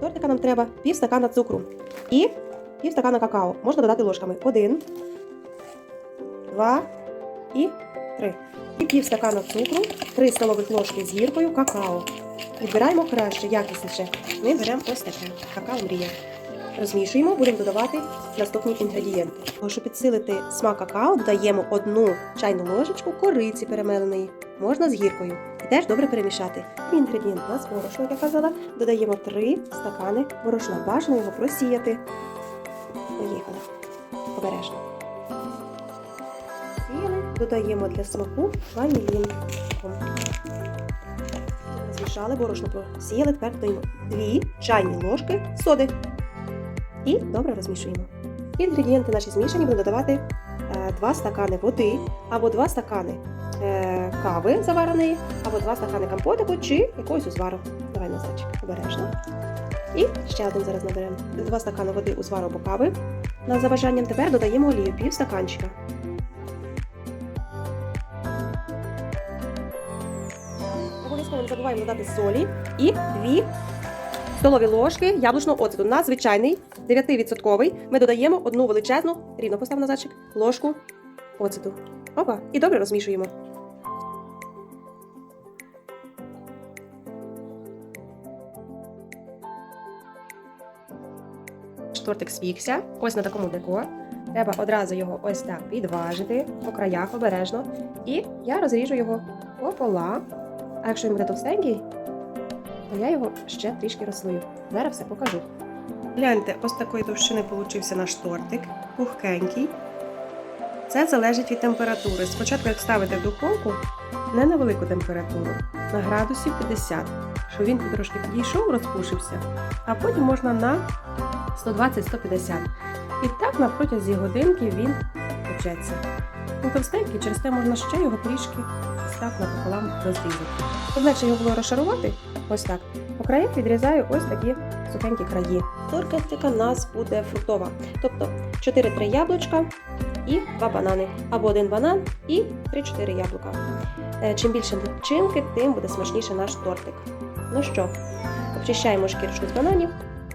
тортика нам треба пів стакана цукру і пів стакана какао. Можна додати ложками. Один, два і три. І пів стакана цукру, три столових ложки з гіркою какао. Відбираємо краще, якісніше. Ми беремо ось таке какао мрія. Розмішуємо, будемо додавати наступні інгредієнти. Щоб підсилити смак какао, додаємо одну чайну ложечку кориці перемеленої, можна з гіркою. Теж добре перемішати. І інгредієнт у нас борошно, як я казала, додаємо 3 стакани борошна. Бажано його просіяти. Поїхали. Обережно. Сіяли, додаємо для смаку ванілін. Змішали, борошно просіяли, тепер додаємо 2 чайні ложки соди. І добре розмішуємо. Інгредієнти наші змішані будемо додавати 2 стакани води або 2 стакани е, кави завареної, або 2 стакани компотику чи якогось узвару. Давай назначик, обережно. І ще один зараз наберемо. 2 стакани води узвару або кави. На заважанням тепер додаємо олію пів стаканчика. Обов'язково не забуваємо додати солі і 2 столові ложки яблучного оцету. На звичайний 9% ми додаємо одну величезну, рівно постав назадчик, ложку оцету. Опа, і добре розмішуємо. Тортик спікся, ось на такому деко. Треба одразу його ось так підважити по краях обережно. І я розріжу його пополам. А якщо він буде товстенький, то я його ще трішки розслою. Зараз все покажу. Гляньте, ось такої товщини получився наш тортик, пухкенький. Це залежить від температури. Спочатку, як ставите в духовку, не на велику температуру, на градусів 50, щоб він трошки підійшов, розпушився, а потім можна на 120-150. І так на протязі годинки він печеться. Він товстенький, через те можна ще його трішки так напополам розрізати. Щоб легше його було розшарувати, ось так. По краях відрізаю ось такі сухенькі краї. Торкастика у нас буде фруктова. Тобто 4-3 яблучка і 2 банани. Або один банан і 3-4 яблука. Е, Чим більше начинки, тим буде смачніше наш тортик. Ну що, обчищаємо шкірочку з бананів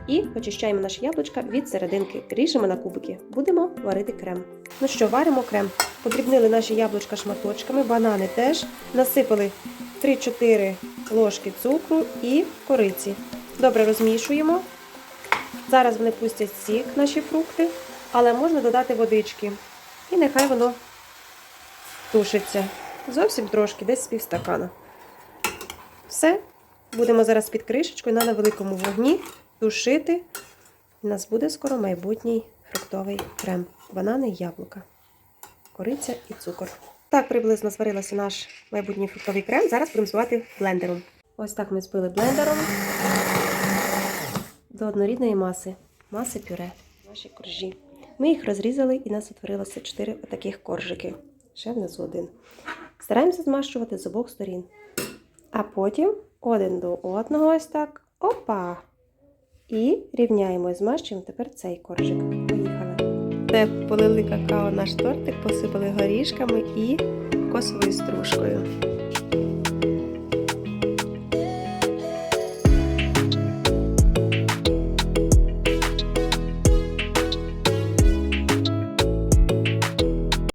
і очищаємо наші яблучка від серединки. Ріжемо на кубики. Будемо варити крем. Ну що, варимо крем. Подрібнили наші яблучка шматочками, банани теж. Насипали 3-4 ложки цукру і кориці. Добре розмішуємо. Зараз вони пустять сік, наші фрукти, але можна додати водички. І нехай воно тушиться. Зовсім трошки, десь з півстакана. Все. Будемо зараз під кришечкою на невеликому вогні тушити. У нас буде скоро майбутній фруктовий крем. Банани і яблука, кориця і цукор. Так приблизно зварилося наш майбутній фруктовий крем. Зараз будемо збивати блендером. Ось так ми збили блендером до однорідної маси. Маси пюре. Наші коржі. Ми їх розрізали і нас утворилося 4 отаких коржики. Ще внизу один. Стараємося змащувати з обох сторін. А потім один до одного ось так. Опа! І рівняємо і змащуємо тепер цей коржик. Поїхали. Це полили какао наш тортик, посипали горішками і косовою стружкою.